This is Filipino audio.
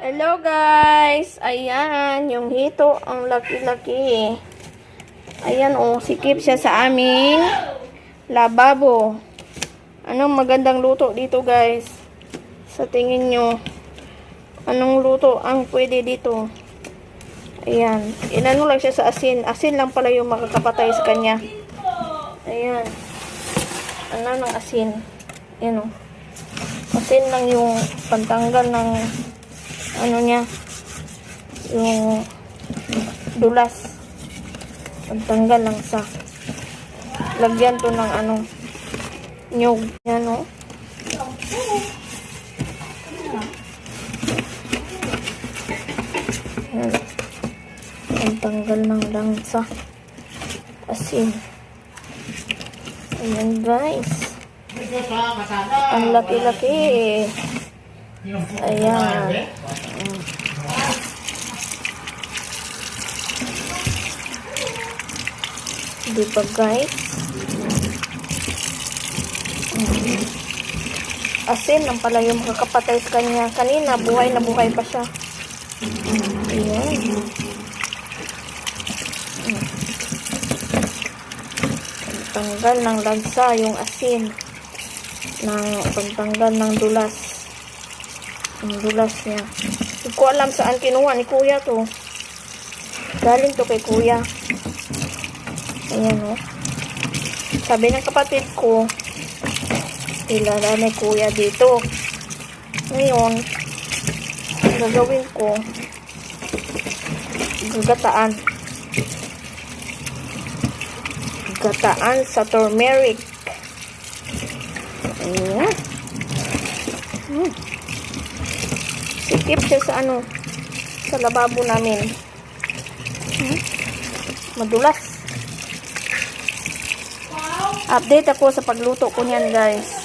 Hello guys! Ayan, yung hito, ang laki-laki. Ayan oh, sikip siya sa aming lababo. Anong magandang luto dito guys? Sa tingin nyo, anong luto ang pwede dito? Ayan, inano lang siya sa asin. Asin lang pala yung makakapatay sa kanya. Ayan. Ano ng asin? Ayan oh. Asin lang yung pantanggal ng ano niya? Yung dulas. Pagtanggal lang sa lagyan to ng ano nyug. Yan o yan. Pagtanggal ng langsa. Asin ayan guys. Ang laki-laki ayan Di ba guys? Asin ang pala yung makakapatay sa kanya. Kanina, buhay na buhay pa siya. Ayan. Pagtanggal ng lagsa yung asin. Ng pagtanggal ng dulas. Ang dulas niya. Hindi ko alam saan kinuha ni kuya to. Galing to kay kuya. Ayan o. Sabi ng kapatid ko, ilala ni kuya dito. Ngayon, ang gagawin ko, gagataan. Gataan sa turmeric. Ayan. Hmm. Sikip siya sa ano, sa lababo namin. Hmm. Madulas. Update ako sa pagluto ko niyan, guys.